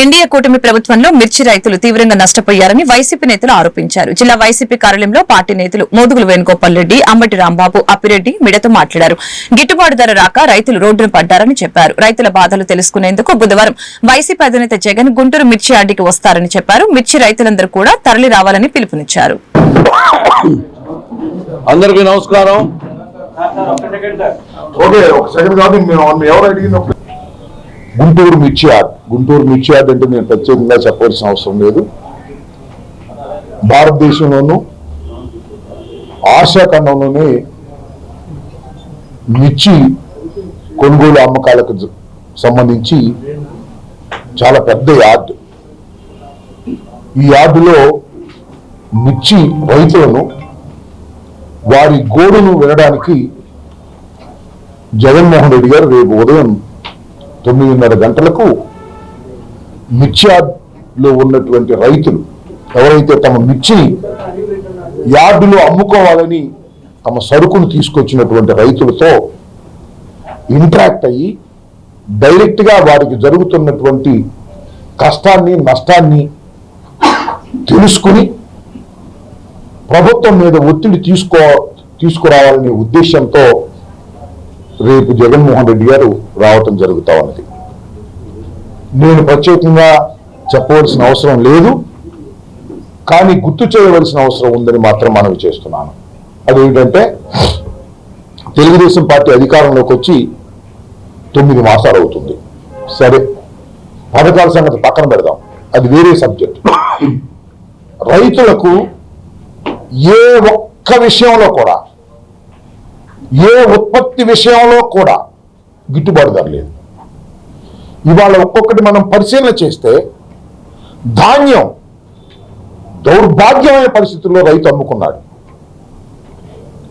NDA కూటమి ప్రభుత్వంలో మిర్చి రైతులు తీవ్రంగా నష్టపోయారని వైసీపీ నేతలు ఆరోపించారు. జిల్లా వైసీపీ కార్యాలయంలో పార్టీ నేతలు మోదుగుల వేణుగోపాల్ రెడ్డి అంబటి రాంబాబు అప్పిరెడ్డి మిడతో మాట్లాడారు. గిట్టుబాటు ధర రాక రైతులు రోడ్డున పడ్డారని చెప్పారు. రైతుల బాధలు తెలుసుకునేందుకు బుధవారం వైసీపీ అధినేత జగన్ గుంటూరు మిర్చి యార్డుకి వస్తారని చెప్పారు. మిర్చి రైతులందరూ కూడా తరలి రావాలని పిలుపునిచ్చారు. అందరికీ నమస్కారం. గుంటూరు మిర్చి యార్డ్ గుంటూరు మిర్చియార్డ్ అంటే నేను ప్రత్యేకంగా చెప్పవలసిన అవసరం లేదు. భారతదేశంలోనూ ఆసియా ఖండంలోనే మిర్చి కొనుగోలు అమ్మకాలకు సంబంధించి చాలా పెద్ద యార్డ్. ఈ యార్డులో మిర్చి రైతులను వారి గోడును వినడానికి జగన్మోహన్ రెడ్డి గారు రేపు ఉదయం తొమ్మిదిన్నర గంటలకు మిర్చియార్డ్లో ఉన్నటువంటి రైతులు ఎవరైతే తమ మిర్చిని యార్డులో అమ్ముకోవాలని తమ సరుకును తీసుకొచ్చినటువంటి రైతులతో ఇంటరాక్ట్ అయ్యి డైరెక్ట్గా వారికి జరుగుతున్నటువంటి కష్టాన్ని నష్టాన్ని తెలుసుకుని ప్రభుత్వం మీద ఒత్తిడి తీసుకో తీసుకురావాలనే ఉద్దేశంతో రేపు జగన్మోహన్ రెడ్డి గారు రావటం జరుగుతా ఉన్నది. నేను ప్రత్యేకంగా చెప్పవలసిన అవసరం లేదు. కానీ గుర్తు చేయవలసిన అవసరం ఉందని మాత్రం మనవి చేస్తున్నాను. అదేంటంటే తెలుగుదేశం పార్టీ అధికారంలోకి వచ్చి తొమ్మిది మాసాలు అవుతుంది. సరే పథకాల సంగతి పక్కన పెడదాం. అది వేరే సబ్జెక్ట్. రైతులకు ఏ ఒక్క విషయంలో కూడా ఏ ఉత్పత్తి విషయంలో కూడా గిట్టుబాటు ధర లేదు. ఇవాళ ఒక్కొక్కటి మనం పరిశీలన చేస్తే ధాన్యం దౌర్భాగ్యమైన పరిస్థితుల్లో రైతు అమ్ముకున్నాడు.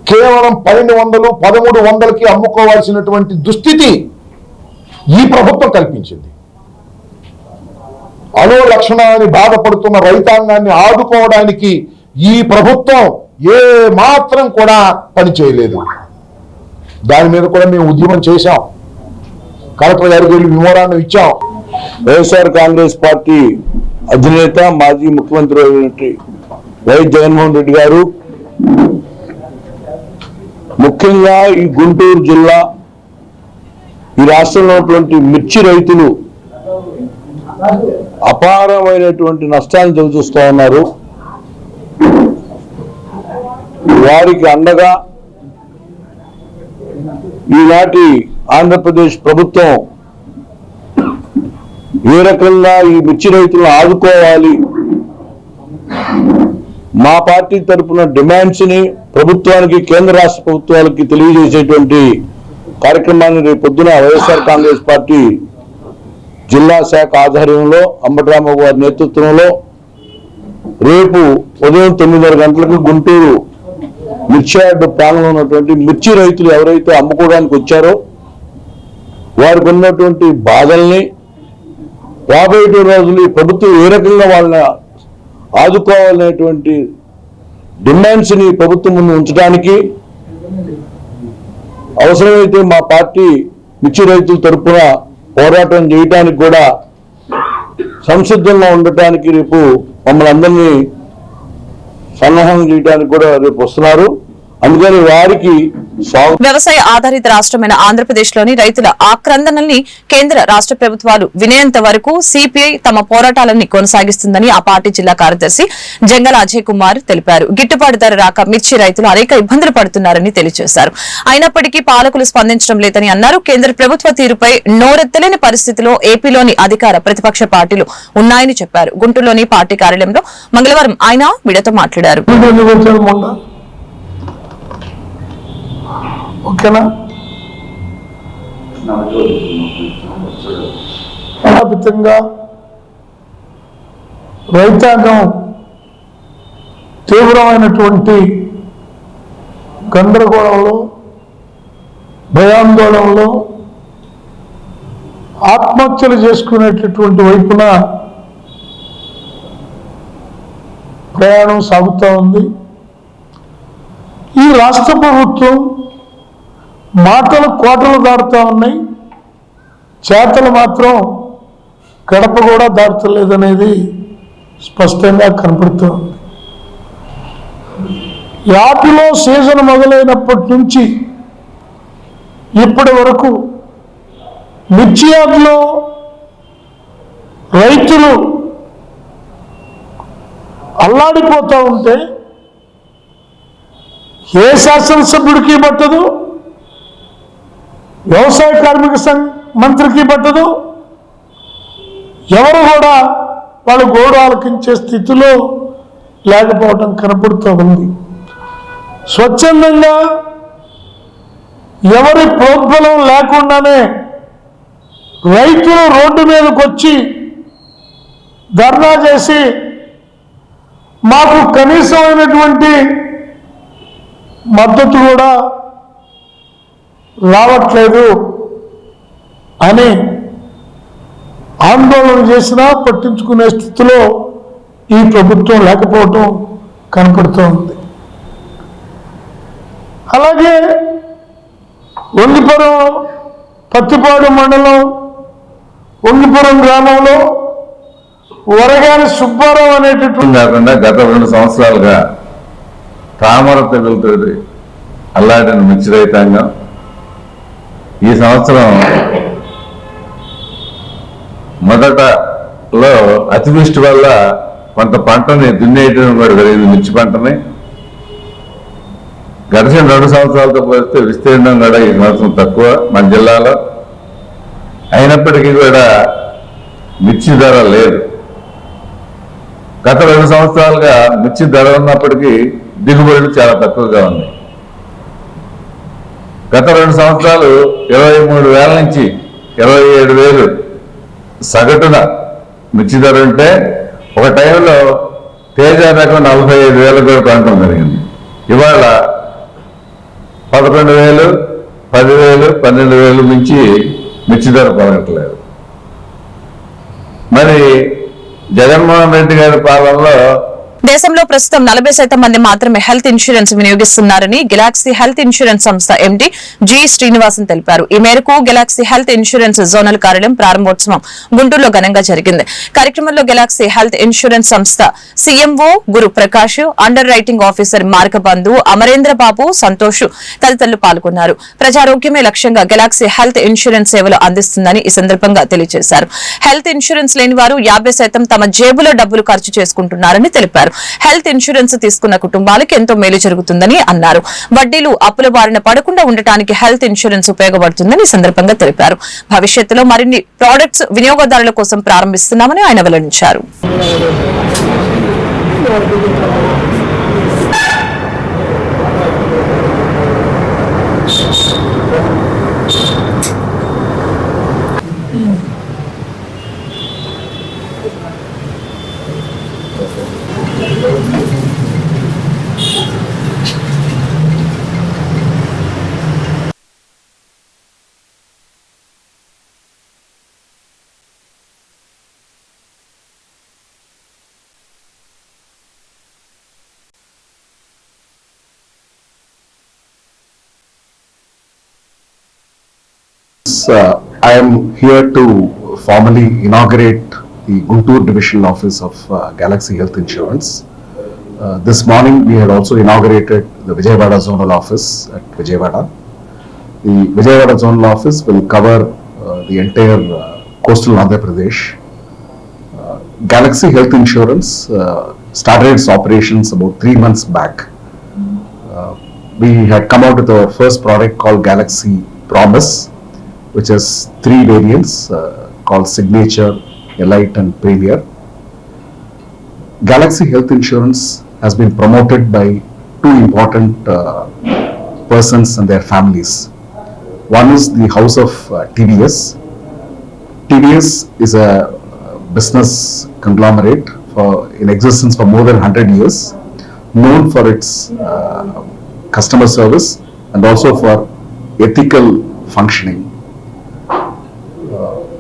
కేవలం పన్నెండు వందలు పదమూడు వందలకి అమ్ముకోవాల్సినటువంటి దుస్థితి ఈ ప్రభుత్వం కల్పించింది. అలో లక్షణాన్ని బాధపడుతున్న రైతాంగాన్ని ఆదుకోవడానికి ఈ ప్రభుత్వం ఏ మాత్రం కూడా పనిచేయలేదు దాని మీద కూడా మేము ఉద్యమం చేశాం. కలెక్టర్ గారికి వెళ్ళి విమోరాన్ని ఇచ్చాం. వైఎస్ఆర్ కాంగ్రెస్ పార్టీ అధినేత మాజీ ముఖ్యమంత్రి అయినటువంటి వైఎస్ జగన్మోహన్ రెడ్డి గారు. ముఖ్యంగా ఈ గుంటూరు జిల్లా ఈ రాష్ట్రంలో ఉన్నటువంటి మిర్చి రైతులు అపారమైనటువంటి నష్టాన్ని చవిచూస్తూ ఉన్నారు. వారికి అండగా ఈనాటి ఆంధ్రప్రదేశ్ ప్రభుత్వం ఏ రకంగా ఈ మిర్చి రైతులను ఆదుకోవాలి? మా పార్టీ తరపున డిమాండ్స్ని ప్రభుత్వానికి కేంద్ర రాష్ట్ర ప్రభుత్వాలకి తెలియజేసేటువంటి కార్యక్రమాన్ని రేపు పొద్దున వైఎస్ఆర్ కాంగ్రెస్ పార్టీ జిల్లా శాఖ ఆధ్వర్యంలో అంబటరామబాబు గారి నేతృత్వంలో రేపు ఉదయం తొమ్మిదిన్నర గంటలకు గుంటూరు మిర్చి యార్డు ఉన్నటువంటి మిర్చి రైతులు ఎవరైతే అమ్ముకోవడానికి వచ్చారో వారికి ఉన్నటువంటి బాధల్ని రాబోయే రోజులు ఈ ప్రభుత్వం ఏ రకంగా వాళ్ళని ఆదుకోవాలనేటువంటి డిమాండ్స్ని ప్రభుత్వం ముందు ఉంచడానికి అవసరమైతే మా పార్టీ మిర్చి రైతుల తరపున పోరాటం చేయటానికి కూడా సంసిద్ధంగా ఉండటానికి రేపు మమ్మల్ని అందరినీ సన్నాహం చేయడానికి కూడా రేపు వస్తున్నారు. అందుకని వారికి వ్యవసాయ ఆధారిత రాష్ట్రమైన ఆంధ్రప్రదేశ్లోని రైతుల ఆక్రందనల్ని కేంద్ర రాష్ట్ర ప్రభుత్వాలు వినేంత వరకు సిపిఐ తమ పోరాటాలన్నీ కొనసాగిస్తుందని ఆ పార్టీ జిల్లా కార్యదర్శి జంగల అజయ్ కుమార్ తెలిపారు. గిట్టుబాటు ధర రాక మిర్చి రైతులు అనేక ఇబ్బందులు పడుతున్నారని తెలియజేశారు అయినప్పటికీ పాలకులు స్పందించడం లేదని అన్నారు. కేంద్ర ప్రభుత్వ తీరుపై నోరెత్తలేని పరిస్థితిలో ఏపీలోని అధికార ప్రతిపక్ష పార్టీలు ఉన్నాయని చెప్పారు. గుంటూరులోని పార్టీ కార్యాలయంలో మంగళవారం ఆయన మీడియాతో మాట్లాడారు. ఓకేనా? స్థాపితంగా రైతాంగం తీవ్రమైనటువంటి గందరగోళంలో భయాందోళనలో ఆత్మహత్యలు చేసుకునేటటువంటి వైపున ప్రయాణం సాగుతూ ఉంది. ఈ రాష్ట్ర ప్రభుత్వం మాటలు కోటలు దాడుతూ ఉన్నాయి. చేతలు మాత్రం గడప కూడా దాటలేదనేది స్పష్టంగా కనపడుతుంది యాపిలో సీజన్ మొదలైనప్పటి నుంచి ఇప్పటి వరకు మిర్చి యార్డులో రైతులు అల్లాడిపోతూ ఉంటే ఏ శాసనసభ్యుడికి పట్టదు? వ్యవసాయ కార్మిక సంఘ మంత్రికి పట్టదు. ఎవరు కూడా వాళ్ళు గోడు ఆలకించే స్థితిలో లేకపోవడం కనపడుతూ ఉంది. స్వచ్ఛందంగా ఎవరి ప్రోద్బలం లేకుండానే రైతులు రోడ్డు మీదకి వచ్చి ధర్నా చేసి మాకు కనీసమైనటువంటి మద్దతు కూడా రావట్లేదు అని ఆందోళన చేసినా పట్టించుకునే స్థితిలో ఈ ప్రభుత్వం లేకపోవటం కనపడుతోంది. అలాగే వంగిపురం పత్తిపాడు మండలం వంగిపురం గ్రామంలో వరగాని సుబ్బారావు అనేటటువంటి కాకుండా గత రెండు సంవత్సరాలుగా తామర తెగులతో అల్లాడిన మిర్చి రైతాంగం ఈ సంవత్సరం మొదటలో అతివృష్టి వల్ల కొంత పంటని దున్నేయడం కూడా జరిగింది మిర్చి పంటని. గడిచిన రెండు సంవత్సరాలతో పోలిస్తే విస్తీర్ణం కూడా ఈ సంవత్సరం తక్కువ మన జిల్లాలో. అయినప్పటికీ కూడా మిర్చి ధర లేదు. గత రెండు సంవత్సరాలుగా మిర్చి ధర ఉన్నప్పటికీ దిగుబడులు చాలా తక్కువగా ఉన్నాయి. గత రెండు సంవత్సరాలు ఇరవై మూడు వేల నుంచి ఇరవై ఏడు వేలు సగటున మిర్చి ధర ఉంటే ఒక టైంలో తేజ రకం నలభై ఐదు వేలు కూడా కొనడం జరిగింది. ఇవాళ పదకొండు వేలు పదివేలు పన్నెండు వేలు మించి మిర్చి ధర పడట్లేదు మరి జగన్మోహన్ రెడ్డి గారి పాలనలో దేశంలో ప్రస్తుతం నలభై శాతం మంది మాత్రమే హెల్త్ ఇన్సూరెన్స్ వినియోగిస్తున్నారని గెలాక్సీ హెల్త్ ఇన్సూరెన్స్ సంస్థ ఎండీ జి శ్రీనివాసన్ తెలిపారు. ఈ మేరకు గెలాక్సీ హెల్త్ ఇన్సూరెన్స్ జోనల్ కార్యాలయం ప్రారంభోత్సవం గుంటూరులో ఘనంగా జరిగింది. కార్యక్రమంలో గెలాక్సీ హెల్త్ ఇన్సూరెన్స్ సంస్థ CMO Guru Prakash underwriting officer Margabandhu Amarendra Babu Santosh తదితరులు పాల్గొన్నారు. ప్రజారోగ్యమే లక్ష్యంగా గెలాక్సీ హెల్త్ ఇన్సూరెన్స్ సేవలు అందిస్తుందని ఈ సందర్భంగా తెలియజేశారు. హెల్త్ ఇన్సూరెన్స్ లేని వారు యాభై శాతం తమ జేబులో డబ్బులు ఖర్చు చేసుకుంటున్నారని తెలిపారు. హెల్త్ ఇన్సూరెన్స్ తీసుకున్న కుటుంబాలకు ఎంతో మేలు జరుగుతుందని అన్నారు. వడ్డీలు అప్పుల బారిన పడకుండా ఉండటానికి హెల్త్ ఇన్సూరెన్స్ ఉపయోగపడుతుందని సందర్భంగా తెలిపారు. భవిష్యత్తులో మరిన్ని ప్రాడక్ట్స్ వినియోగదారుల కోసం ప్రారంభిస్తున్నామని ఆయన వెల్లడించారు. Uh, I am here to formally inaugurate the Guntur Divisional Office of uh, Galaxy Health Insurance. Uh, this morning, we had also inaugurated the Vijayawada Zonal Office at Vijayawada. The Vijayawada Zonal Office will cover uh, the entire uh, coastal Andhra Pradesh. Uh, Galaxy Health Insurance uh, started its operations about three months back. Uh, we had come out with our first product called Galaxy Promise, which has three variants uh, called Signature, Elite, and Premier. Galaxy Health Insurance has been promoted by two important uh, persons and their families. One is the House of uh, TVS. TVS is a uh, business conglomerate for in existence for more than 100 years, known for its uh, customer service and also for ethical functioning.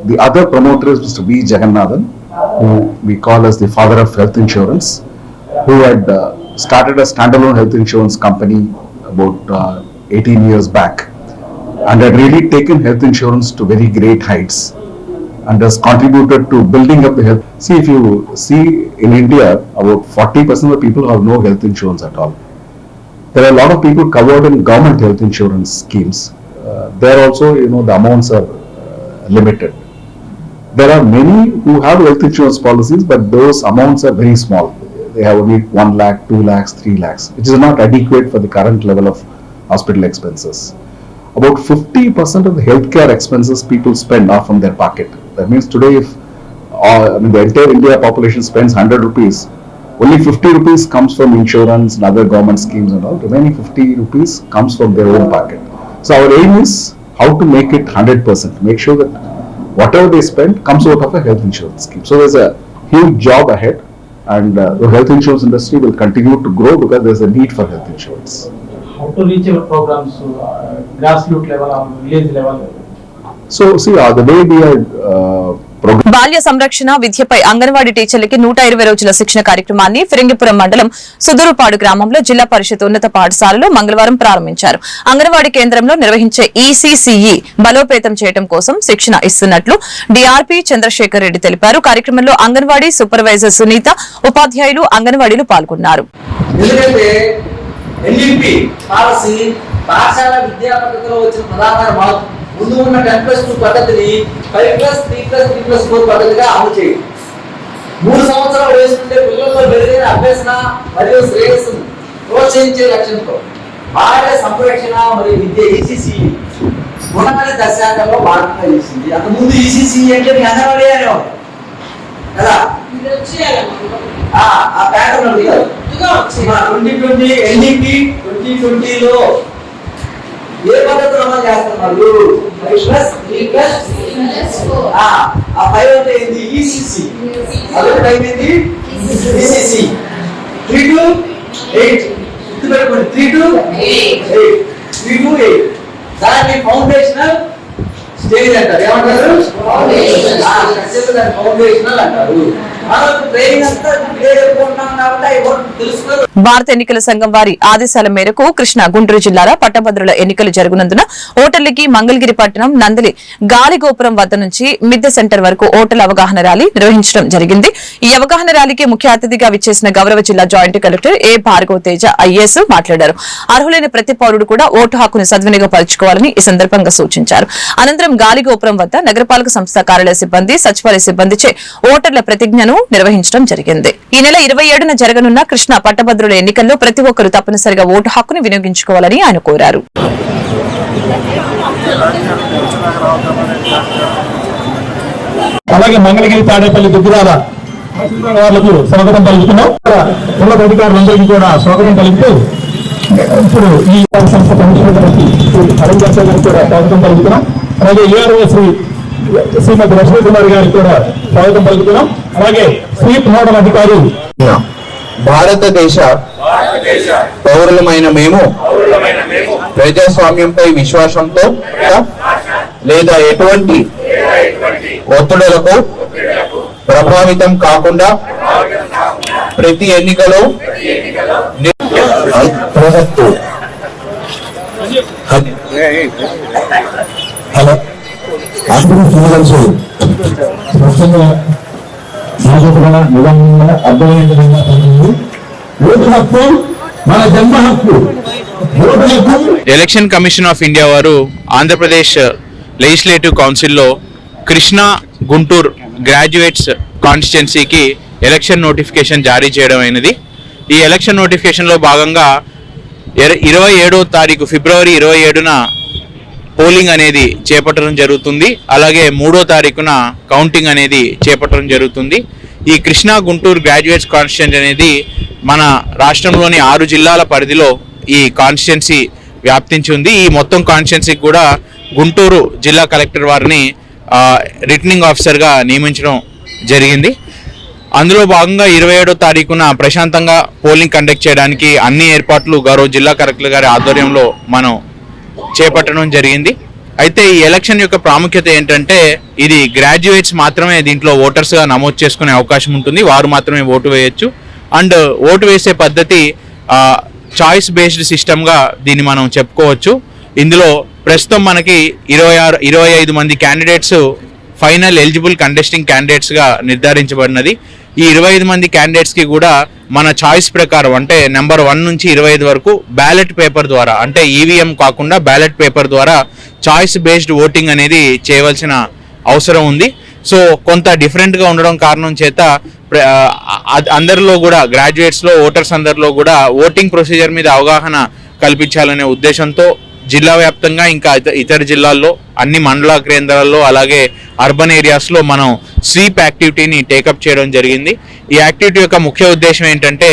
The other promoter is Mr. V. Jagannathan, who we call as the father of health insurance, who had uh, started a standalone health insurance company about uh, 18 years back and had really taken health insurance to very great heights. and has contributed to building up the health. See, if you see in India, about 40% of the people have no health insurance at all. There are a lot of people covered in government health insurance schemes. Uh, there also, you know, the amounts are uh, limited. There are many who have health insurance policies, but those amounts are very small. They have only 1 lakh, 2 lakhs, 3 lakhs, which is not adequate for the current level of hospital expenses. About 50% of the healthcare expenses people spend are from their pocket. That means today, if uh, I mean, the entire India population spends 100 rupees, only 50 rupees comes from insurance and other government schemes and all. Remaining 50 rupees comes from their own pocket. So our aim is how to make it 100%. Make sure that whatever they spend comes out of a health insurance scheme. So there's a huge job ahead, and uh, the health insurance industry will continue to grow because there's a need for health insurance. how to reach our programs, uh, grassroots level or village level. See, uh, uh. బాల్య సంరక్షణ విద్యపై అంగన్వాడీ టీచర్లకి నూట ఇరవై రోజుల శిక్షణ కార్యక్రమాన్ని ఫిరంగిపురం మండలం సుదూరుపాడు గ్రామంలో జిల్లా పరిషత్ ఉన్నత పాఠశాలలో మంగళవారం ప్రారంభించారు అంగన్వాడీ కేంద్రంలో నిర్వహించే ఈసీసీఈ బలోపేతం చేయడం కోసం శిక్షణ ఇస్తున్నట్లు డిఆర్పీ చంద్రశేఖర్ రెడ్డి తెలిపారు కార్యక్రమంలో అంగన్వాడీ సూపర్వైజర్ సునీత ఉపాధ్యాయులు అంగన్వాడీలు పాల్గొన్నారు ఎందుకంటే ఎన్ఈపి పాలసీ పాఠశాల విద్యా పద్ధతిలో వచ్చిన ప్రధాన మార్పు ముందు ఉన్న టెన్ ప్లస్ టూ పద్ధతిని five plus three plus three plus four పద్ధతిగా అమలు చేయండి. మూడు సంవత్సరాలు వేసుకుంటే పిల్లల్లో మెరుగైన అభ్యసన మరియు శ్రేయస్సును ప్రోత్సహించే లక్ష్యంతో బాల్య సంరక్షణ మరియు విద్య ఈసీసీ పునాది దశాంగంలో భాగంగా చేసింది. అంతకుముందు ఈసీసీ అంటే మీ అంగన్వాడీ అనేవాడు కదా? ఆ pattern twenty twenty NDP twenty ట్వంటీలో ఏ పద్ధతిలో అమలు చేస్తున్నారు ఫైవ్ ప్లస్ త్రీ ప్లస్ ఆ ఫైవ్ అంటే ఏంది? ఈసీసీ అదొకటి అయిపోయింది ఈసీసీ త్రీ టు ఎయిట్ గుర్తు పెట్టుకోండి. Three two eight three two eight దాన్ని ఫౌండేషనల్ స్టేజ్ అంటారు. ఏమంటారు? ఫౌండేషనల్ అంటారు. భారత ఎన్నికల సంఘం వారి ఆదేశాల మేరకు కృష్ణా గుంటూరు జిల్లాల పట్టభద్రుల ఎన్నికలు జరుగునందున ఓటర్లకి మంగళగిరి పట్టణం నందలి గాలిగోపురం వద్ద నుంచి మిద్దె సెంటర్ వరకు ఓటర్ల అవగాహన ర్యాలీ నిర్వహించడం జరిగింది. ఈ అవగాహన ర్యాలీకి ముఖ్య అతిథిగా విచ్చేసిన గౌరవ జిల్లా joint collector A Bhargava Teja IAS మాట్లాడారు. అర్హులైన ప్రతి పౌరుడు కూడా ఓటు హక్కును సద్వినియోగపరచుకోవాలని ఈ సందర్భంగా సూచించారు. అనంతరం గాలిగోపురం వద్ద నగరపాలక సంస్థ కార్యాలయ సిబ్బంది సచివాలయ సిబ్బందిచే ఓటర్ల ప్రతిజ్ఞను నిర్వహించడం జరిగింది. ఈ నెల ఇరవై ఏడున జరగనున్న కృష్ణ పట్టభద్రుల ఎన్నికల్లో ప్రతి ఒక్కరూ తప్పనిసరిగా ఓటు హక్కును వినియోగించుకోవాలని ఆయన కోరారు. అలాగే మంగళగిరి తాడేపల్లి దుగ్గురాల వాళ్ళకు స్వాగతం పలుకుతున్నాం. ఉన్నత అధికారులందరికీ కూడా స్వాగతం పలుకుతూ ఇప్పుడు ఈ సంస్థ కమిషనర్ గారికి అరుణ్ గారికి కూడా స్వాగతం పలుకుతున్నాం. అలాగే ఏఆర్ఓ శ్రీ శ్రీమతి లక్ష్మీ కుమార్ గారికి కూడా స్వాగతం పలుకుతున్నాం. అలాగే స్వీప్ నోడల్ అధికారి భారతదేశ పౌరులమైన మేము ప్రజాస్వామ్యంపై విశ్వాసంతో లేదా ఎటువంటి ఒత్తిడులకు ప్రభావితం కాకుండా ప్రతి ఎన్నికలో ని- అందరూ స్పష్టంగా నాజూకుగా నిదానంగా అర్థమైన విధంగా ఓటు హక్కు మన జన్మ హక్కు. ఓటు హక్కు ఎలక్షన్ కమిషన్ ఆఫ్ ఇండియా వారు ఆంధ్రప్రదేశ్ లెజిస్లేటివ్ కౌన్సిల్లో కృష్ణా గుంటూరు గ్రాడ్యుయేట్స్ కాన్స్టిట్యున్సీకి ఎలక్షన్ నోటిఫికేషన్ జారీ చేయడం అయినది. ఈ ఎలక్షన్ నోటిఫికేషన్లో భాగంగా ఇరవై ఏడో తారీఖు ఫిబ్రవరి ఇరవై ఏడున పోలింగ్ అనేది చేపట్టడం జరుగుతుంది. అలాగే మూడో తారీఖున కౌంటింగ్ అనేది చేపట్టడం జరుగుతుంది. ఈ కృష్ణా గుంటూరు గ్రాడ్యుయేట్స్ కాన్స్టిట్యూన్సీ అనేది మన రాష్ట్రంలోని ఆరు జిల్లాల పరిధిలో ఈ కాన్స్టిట్యున్సీ వ్యాప్తించి ఉంది. ఈ మొత్తం కాన్స్టిట్యున్సీకి కూడా గుంటూరు జిల్లా కలెక్టర్ వారిని రిటర్నింగ్ ఆఫీసర్గా నియమించడం జరిగింది. అందులో భాగంగా ఇరవై ఏడో తారీఖున ప్రశాంతంగా పోలింగ్ కండక్ట్ చేయడానికి అన్ని ఏర్పాట్లు గౌరవ జిల్లా కలెక్టర్ గారి ఆధ్వర్యంలో మనం చేపట్టడం జరిగింది. అయితే ఈ ఎలక్షన్ యొక్క ప్రాముఖ్యత ఏంటంటే ఇది గ్రాడ్యుయేట్స్ మాత్రమే దీంట్లో ఓటర్స్గా నమోదు చేసుకునే అవకాశం ఉంటుంది. వారు మాత్రమే ఓటు వేయొచ్చు. అండ్ ఓటు వేసే పద్ధతి చాయిస్ బేస్డ్ సిస్టమ్గా దీన్ని మనం చెప్పుకోవచ్చు. ఇందులో ప్రస్తుతం మనకి ఇరవై ఆరు ఇరవై ఐదు మంది క్యాండిడేట్స్ ఫైనల్ ఎలిజిబుల్ కంటెస్టింగ్ క్యాండిడేట్స్గా నిర్ధారించబడినది. ఈ ఇరవై ఐదు మంది క్యాండిడేట్స్కి కూడా మన చాయిస్ ప్రకారం అంటే నెంబర్ వన్ నుంచి ఇరవై ఐదు వరకు బ్యాలెట్ పేపర్ ద్వారా అంటే ఈవీఎం కాకుండా బ్యాలెట్ పేపర్ ద్వారా చాయిస్ బేస్డ్ ఓటింగ్ అనేది చేయవలసిన అవసరం ఉంది. సో కొంత డిఫరెంట్గా ఉండడం కారణం చేత అందరిలో కూడా గ్రాడ్యుయేట్స్లో ఓటర్స్ అందరిలో కూడా ఓటింగ్ ప్రొసీజర్ మీద అవగాహన కల్పించాలనే ఉద్దేశంతో జిల్లా వ్యాప్తంగా ఇంకా ఇత- ఇతర జిల్లాల్లో అన్ని మండల కేంద్రాల్లో అలాగే అర్బన్ ఏరియాస్లో మనం స్వీప్ యాక్టివిటీని టేకప్ చేయడం జరిగింది. ఈ యాక్టివిటీ యొక్క ముఖ్య ఉద్దేశం ఏంటంటే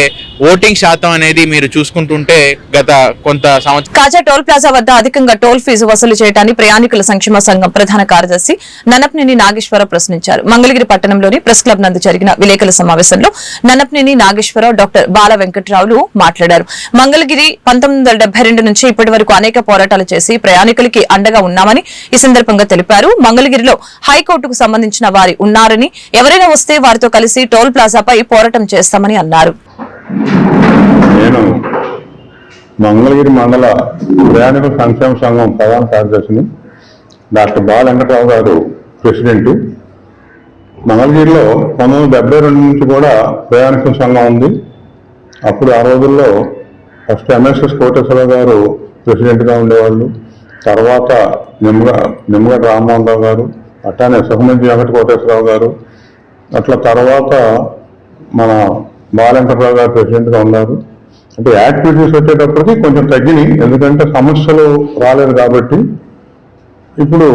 ఓటింగ్ శాతం అనేది మీరు చూసుకుంటుంటే గత కొంత సంవత్సరం కాజా టోల్ ప్లాజా వద్ద అధికంగా టోల్ ఫీజు వసూలు చేయడాన్ని ప్రయాణికుల సంక్షేమ సంఘం ప్రధాన కార్యదర్శి ననప్నేని నాగేశ్వరరావు ప్రశ్నించారు. మంగళగిరి పట్టణంలోని ప్రెస్ క్లబ్ నందు జరిగిన విలేకరుల సమావేశంలో ననప్నేని నాగేశ్వరరావు డాక్టర్ బాల వెంకట్రావులు మాట్లాడారు. మంగళగిరి పంతొమ్మిది వందల డెబ్బై రెండు నుంచి ఇప్పటి వరకు అనేక పోరాటాలు చేసి ప్రయాణికులకి అండగా ఉన్నామని ఈ సందర్భంగా తెలిపారు. మంగళగిరిలో హైకోర్టుకు సంబంధించిన వారి ఉన్నారని ఎవరైనా వస్తే వారితో కలిసి టోల్ ప్లాజాపై పోరాటం చేస్తామని అన్నారు. నేను మంగళగిరి మండల ప్రయాణికుల సంక్షేమ సంఘం ప్రధాన కార్యదర్శిని డాక్టర్ బాల వెంకటరావు గారు ప్రెసిడెంట్. మంగళగిరిలో పంతొమ్మిది వందల డెబ్బై రెండు నుంచి కూడా ప్రయాణికుల సంఘం ఉంది. అప్పుడు ఆ రోజుల్లో ఫస్ట్ ఎంఎస్ఎస్ కోటేశ్వరరావు గారు ప్రెసిడెంట్గా ఉండేవాళ్ళు. తర్వాత నిమ్మగ నిమ్మగడ్డ రామ్మోహన్ రావు గారు అట్లానే సుఖమంతి వెంకట కోటేశ్వరరావు గారు. అట్లా తర్వాత మన బాలెంకటరావు గారు ప్రెసిడెంట్గా ఉన్నారు. అంటే యాక్టివిటీస్ వచ్చేటప్పటికి కొంచెం తగ్గినాయి. ఎందుకంటే సమస్యలు రాలేదు కాబట్టి. ఇప్పుడు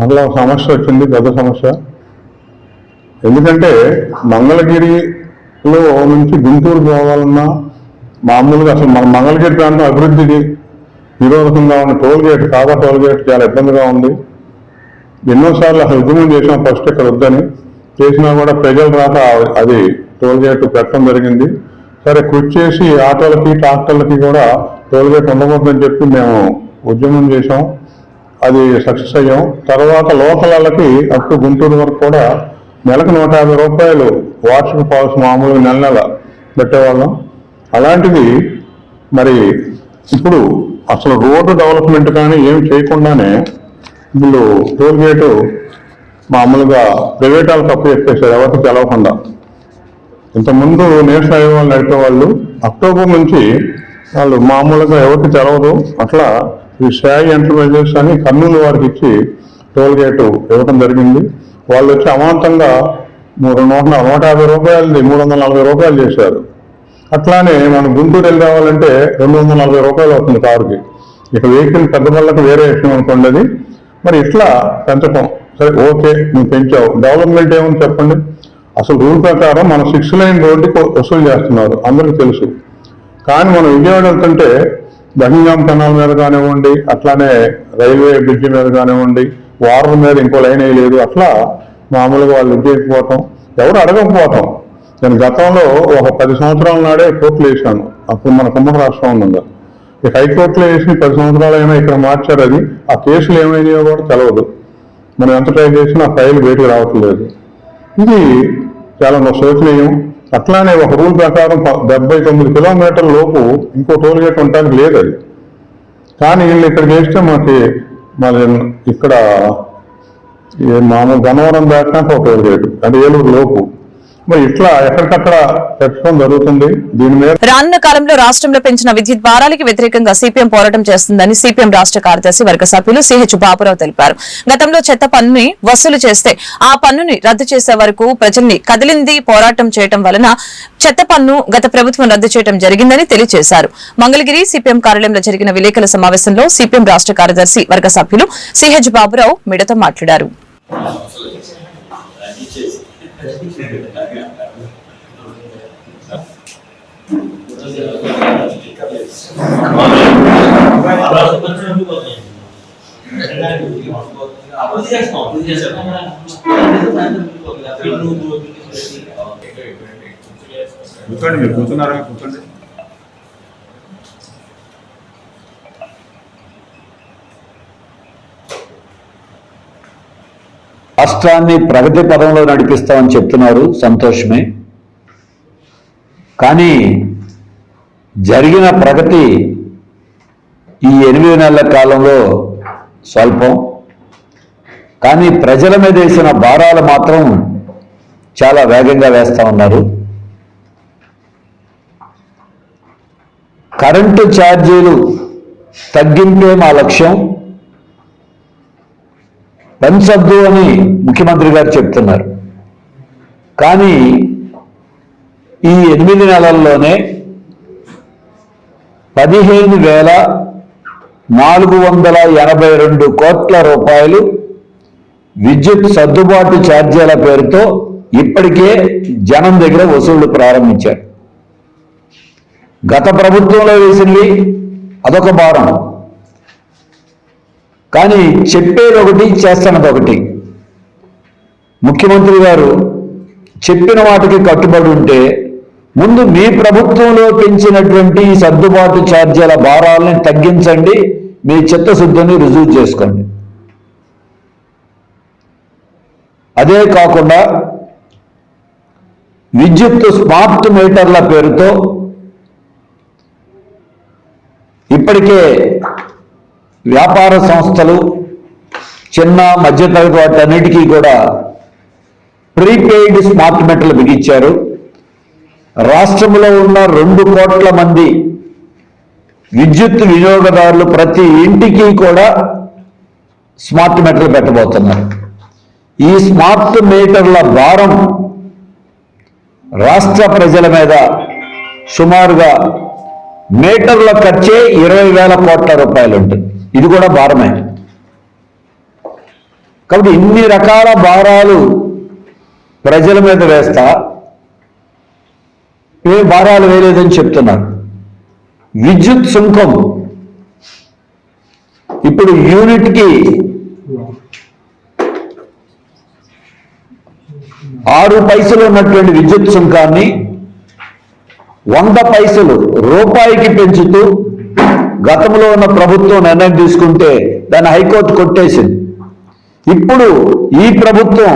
మళ్ళా ఒక సమస్య వచ్చింది పెద్ద సమస్య. ఎందుకంటే మంగళగిరిలో నుంచి గుంటూరు పోవాలన్నా మామూలుగా అసలు మన మంగళగిరి ప్రాంతం అభివృద్ధికి నిరోధకంగా ఉన్న టోల్ గేట్ కాదా టోల్ గేట్ చాలా ఇబ్బందిగా ఉంది. ఎన్నోసార్లు అసలు ఉద్యమం చేసాం ఫస్ట్ ఇక్కడ వద్దని చేసినా కూడా ప్రజలు రాక అది టోల్గేట్ పెట్టడం జరిగింది. సరే కృషి చేసి ఆటోలకి ట్రాక్టర్లకి కూడా టోల్గేట్ ఉండకూడదని చెప్పి మేము ఉద్యమం చేసాం అది సక్సెస్ అయ్యాం. తర్వాత లోకలకి అప్ టు గుంటూరు వరకు కూడా నెలకు నూట యాభై రూపాయలు వార్షిక పాలసీ మామూలుగా నెల నెల పెట్టేవాళ్ళం. అలాంటిది మరి ఇప్పుడు అసలు రోడ్డు డెవలప్మెంట్ కానీ ఏం చేయకుండానే వీళ్ళు టోల్ గేటు మామూలుగా ప్రైవేట్ వాళ్ళకి అప్పు చెప్పేశారు. ఎవరికి తెలవకుండా. ఇంతకుముందు నేషనల్ హైవే వాళ్ళు నడిపే వాళ్ళు అక్టోబర్ నుంచి వాళ్ళు మామూలుగా ఎవరికి తెలవదు. అట్లా ఈ షాయి ఎంటర్ప్రైజెస్ అని కర్నూలు వారికి ఇచ్చి టోల్ గేటు ఇవ్వడం జరిగింది. వాళ్ళు వచ్చి అమాంతంగా మూడు నూట నూట యాభై రూపాయలది మూడు వందల నలభై రూపాయలు చేశారు. అట్లానే మనం గుంటూరు వెళ్ళి రావాలంటే రెండు వందల నలభై రూపాయలు అవుతుంది కారుకి. ఇక వెహికల్ పెద్ద వాళ్ళకి వేరే విషయం అనుకోండి అది. మరి ఇట్లా పెంచటం? సరే ఓకే నువ్వు పెంచావు. డెవలప్మెంట్ ఏమని చెప్పండి? అసలు రూల్ ప్రకారం మన సిక్స్ లైన్ రోడ్డుకి వసూలు చేస్తున్నారు. అందరికీ తెలుసు. కానీ మనం విజయవాడ వెళ్తుంటే బహింగాం కెనాల్ మీద కానివ్వండి అట్లానే రైల్వే బ్రిడ్జి మీద కానివ్వండి వాటర్ మీద ఇంకో లైన్ వేయలేదు అట్లా మామూలుగా వాళ్ళు ఇచ్చేయకపోవటం ఎవరు అడగకపోవటం. నేను గతంలో ఒక పది సంవత్సరాల నాడే కోర్టులు వేసాను అప్పుడు మన కుంభ రాష్ట్రం ఉందా హైకోర్టులో వేసి పది సంవత్సరాలు అయినా ఇక్కడ మార్చారు అది. ఆ కేసులు ఏమైనాయో కూడా తెలవదు. మనం ఎంత ట్రై చేసినా ఆ ఫైల్ బయటకు రావట్లేదు ఇది చాలా శోచనీయం. అట్లానే ఒక రూల్ ప్రకారం డెబ్బై తొమ్మిది కిలోమీటర్ల లోపు ఇంకో టోల్ గేట్ ఉండడానికి లేదు అది. కానీ వీళ్ళు ఇక్కడ చేస్తే మాకు మరి ఇక్కడ మామూలు గన్నవరం దాటినాక ఒక టోల్ గేట్ అంటే ఏలూరు లోపు. మరి ఇట్లా ఎక్కడికక్కడ పెట్టడం జరుగుతుంది? దీని మీద రానున్న కాలంలో రాష్ట్రంలో పెంచిన విద్యుత్ భారాలకి వ్యతిరేకంగా సిపిఎం పోరాటం చేస్తుందని సిపిఎం రాష్ట్ర కార్యదర్శి వర్గ సభ్యులు సిహెచ్ బాబురావు తెలిపారు. గతంలో చెత్త పన్నుని వసూలు చేస్తే ఆ పన్నుని రద్దు చేసే వరకు ప్రజల్ని కదిలింది పోరాటం చేయడం వలన చెత్త పన్ను గత ప్రభుత్వం రద్దు చేయడం జరిగిందని తెలియజేశారు. మంగళగిరి సిపిఎం కార్యాలయంలో జరిగిన విలేకరుల సమావేశంలో సిపిఎం రాష్ట్ర కార్యదర్శి వర్గ సభ్యులు సిహెచ్ బాబురావు మీడియాతో మాట్లాడారు. కూర్చోండి మీరు కూర్చున్నారా? కూర్చోండి. రాష్ట్రాన్ని ప్రగతి పదంలో నడిపిస్తామని చెప్తున్నారు. సంతోషమే. కానీ జరిగిన ప్రగతి ఈ ఎనిమిది నెలల కాలంలో స్వల్పం. కానీ ప్రజల మీద వేసిన భారాలు మాత్రం చాలా వేగంగా వేస్తా ఉన్నారు. కరెంటు ఛార్జీలు తగ్గింపే మా లక్ష్యం. పంచద్దు అని ముఖ్యమంత్రి గారు చెప్తున్నారు. కానీ ఈ ఎనిమిది నెలల్లోనే పదిహేను వేల నాలుగు వందల ఎనభై రెండు కోట్ల రూపాయలు విద్యుత్ సర్దుబాటు ఛార్జీల పేరుతో ఇప్పటికే జనం దగ్గర వసూళ్ళు ప్రారంభించారు. గత ప్రభుత్వంలో వేసింది అదొక భారం. కానీ చెప్పేది ఒకటి చేస్తున్నది ఒకటి ముఖ్యమంత్రి గారు చెప్పిన వాటికి కట్టుబడి ఉంటే ముందు మీ ప్రభుత్వంలో పెంచినటువంటి ఈ సర్దుబాటు ఛార్జీల భారాలని తగ్గించండి మీ చిత్తశుద్ధిని రుజువు చేసుకోండి. అదే కాకుండా విద్యుత్ స్మార్ట్ మీటర్ల పేరుతో ఇప్పటికే వ్యాపార సంస్థలు చిన్న మధ్యతరగతి వాటన్నిటికీ కూడా ప్రీపెయిడ్ స్మార్ట్ మీటర్లు బిగించారు. రాష్ట్రంలో ఉన్న రెండు కోట్ల మంది విద్యుత్ వినియోగదారులు ప్రతి ఇంటికి కూడా స్మార్ట్ మీటర్లు పెట్టబోతున్నారు. ఈ స్మార్ట్ మీటర్ల భారం రాష్ట్ర ప్రజల మీద సుమారుగా మీటర్ల ఖర్చే ఇరవై వేల కోట్ల రూపాయలు ఉంటుంది ఇది కూడా భారమే. కాబట్టి ఇన్ని రకాల భారాలు ప్రజల మీద వేస్తా. ఏ భారాలు వేయలేదని చెప్తున్నారు విద్యుత్ సుంకం. ఇప్పుడు యూనిట్కి ఆరు పైసలు ఉన్నటువంటి విద్యుత్ సుంకాన్ని వంద పైసలు రూపాయికి పెంచుతూ గతంలో ఉన్న ప్రభుత్వం నిర్ణయం తీసుకుంటే దాన్ని హైకోర్టు కొట్టేసింది. ఇప్పుడు ఈ ప్రభుత్వం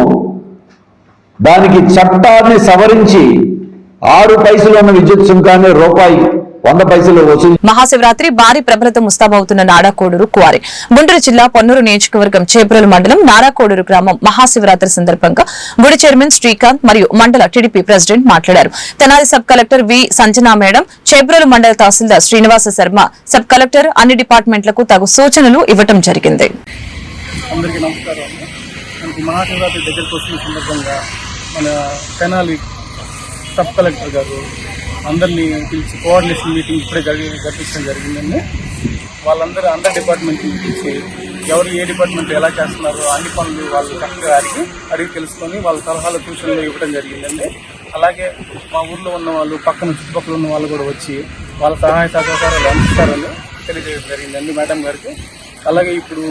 దానికి చట్టాన్ని సవరించి ఆరు పైసలు ఉన్న విద్యుత్ సుంకాన్ని రూపాయి వంద పైసలు మహాశివరాత్రి భారీ ప్రభలతో ముస్తాబవుతున్న నాడాకోడూరు కువారి. గుంటూరు జిల్లా పొన్నూరు నియోజకవర్గం చేబ్రోలు మండలం నారాకోడూరు గ్రామం మహాశివరాత్రి సందర్భంగా గుడి చైర్మన్ శ్రీకాంత్ మరియు మండల టీడీపీ ప్రెసిడెంట్ మాట్లాడారు. Tenali sub collector V Sanjana madam Chebrolu మండల తహసీల్దార్ శ్రీనివాస శర్మ సబ్ కలెక్టర్ అన్ని డిపార్ట్మెంట్లకు తగు సూచనలు ఇవ్వటం జరిగింది. అందరికీ నమస్కారం మనకి మహాశివరాత్రి దగ్గరకు వచ్చిన సందర్భంగా మన తెనాలి సబ్ కలెక్టర్ గారు అందరినీ పిలిచి కోఆర్డినేషన్ మీటింగ్ ఇప్పుడే జరిగి జరిపించడం జరిగిందండి. వాళ్ళందరూ అందరి డిపార్ట్మెంట్ పిలిచి ఎవరు ఏ డిపార్ట్మెంట్ ఎలా చేస్తున్నారు అన్ని పనులు వాళ్ళు చక్కగా అడిగి అడిగి తెలుసుకొని వాళ్ళ సలహాలు సూచనలు ఇవ్వడం జరిగిందండి. అలాగే మా ఊర్లో ఉన్న వాళ్ళు పక్కన చుట్టుపక్కల ఉన్న వాళ్ళు కూడా వచ్చి వాళ్ళ సహాయ సహకారాలు అందిస్తారని తెలియజేయడం జరిగిందండి మేడం గారికి. అలాగే ఇప్పుడు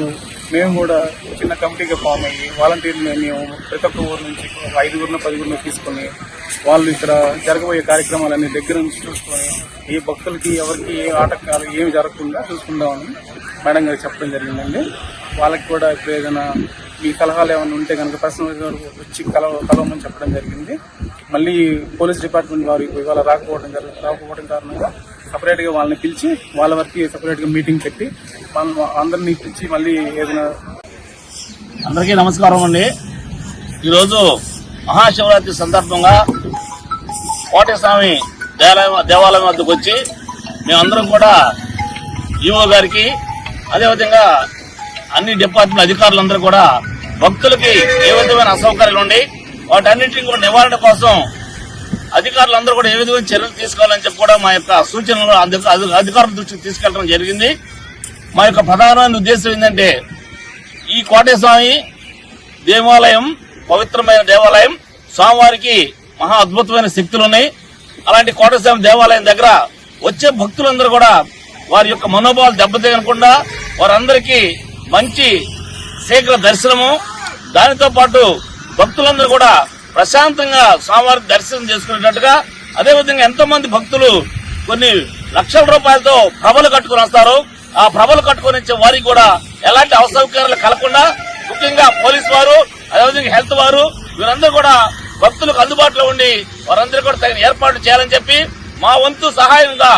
మేము కూడా చిన్న కమిటీగా ఫామ్ అయ్యి వాలంటీర్ని మేము ప్రతి ఒక్క ఊరు నుంచి ఒక ఐదుగురిని పదిగురిని తీసుకొని వాళ్ళు ఇక్కడ జరగబోయే కార్యక్రమాలన్నీ దగ్గర నుంచి చూసుకొని ఏ భక్తులకి ఎవరికి ఏ ఆటంకాలు ఏమి జరగకుండా చూసుకుందామని మేడం గారికి చెప్పడం జరిగిందండి. వాళ్ళకి కూడా ఇప్పుడు ఏదైనా మీ సలహాలు ఏమైనా ఉంటే కనుక పర్సనల్గా వచ్చి కలవ కలవమని చెప్పడం జరిగింది. మళ్ళీ పోలీస్ డిపార్ట్మెంట్ వారు ఇవాళ రాకపోవడం జరుగుతుంది. రాకపోవడం కారణంగా సపరేట్గా వాళ్ళని పిలిచి వాళ్ళ వరకు సపరేట్గా మీటింగ్ పెట్టి వాళ్ళ అందరినీ పిలిచి మళ్ళీ ఏదైనా అందరికీ నమస్కారం అండి. ఈరోజు మహాశివరాత్రి సందర్భంగా కోటస్వామి దేవాలయం దేవాలయం వద్దకు వచ్చి మేమందరం కూడా ఈఓ గారికి అదేవిధంగా అన్ని డిపార్ట్మెంట్ అధికారులందరూ కూడా భక్తులకి ఏ విధమైన అసౌకర్యాలు ఉండి వాటన్నింటినీ కూడా నివారణ కోసం అధికారులు అందరూ కూడా ఏ విధమైన చర్యలు తీసుకోవాలని చెప్పి కూడా మా యొక్క సూచనలు అధికారుల దృష్టికి తీసుకెళ్ళడం జరిగింది. మా యొక్క ప్రధానమైన ఉద్దేశం ఏంటంటే ఈ కోటేస్వామి దేవాలయం పవిత్రమైన దేవాలయం స్వామివారికి మహా అద్భుతమైన శక్తులు ఉన్నాయి అలాంటి కోటస్వామి దేవాలయం దగ్గర వచ్చే భక్తులందరూ కూడా వారి యొక్క మనోభావాలు దెబ్బతీయకుండా వారందరికీ మంచి శీఘ్ర దర్శనము. దానితో పాటు భక్తులందరూ కూడా ప్రశాంతంగా స్వామివారికి దర్శనం చేసుకునేటట్టుగా అదేవిధంగా ఎంతో మంది భక్తులు కొన్ని లక్షల రూపాయలతో ప్రభలు కట్టుకుని వస్తారు. ఆ ప్రభలు కట్టుకుని వచ్చే వారికి కూడా ఎలాంటి అసౌకర్యాలు కలగకుండా ముఖ్యంగా పోలీస్ వారు అదేవిధంగా హెల్త్ వారు వీరందరూ కూడా భక్తులకు అందుబాటులో ఉండి వారందరూ కూడా తగిన ఏర్పాట్లు చేయాలని చెప్పి మా వంతు సహాయంగా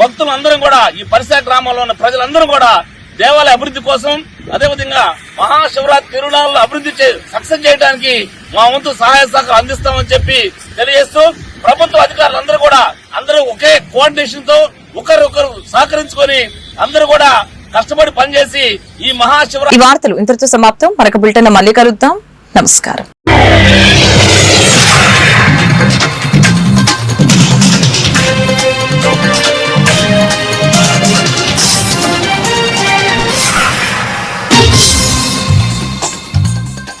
భక్తులందరం కూడా ఈ పరిసర గ్రామాల్లో ఉన్న ప్రజలందరూ కూడా దేవాలయ అభివృద్ధి కోసం అదేవిధంగా మహాశివరాత్రి తిరునాళ్ళు అభివృద్ధి సక్సెస్ చేయడానికి మా వంతు సహాయ సహకారం అందిస్తామని చెప్పి తెలియజేస్తూ ప్రభుత్వ అధికారులందరూ కూడా అందరూ ఒకే కోఆర్డినేషన్తో ఒకరొకరు సహకరించుకొని అందరూ కూడా కష్టపడి పనిచేసి ఈ మహాశివరాత్రి వార్తలు ఇంతటితో సమాప్తం. మరొక బులెటిన్ మళ్ళీ కలుద్దాం. నమస్కారం.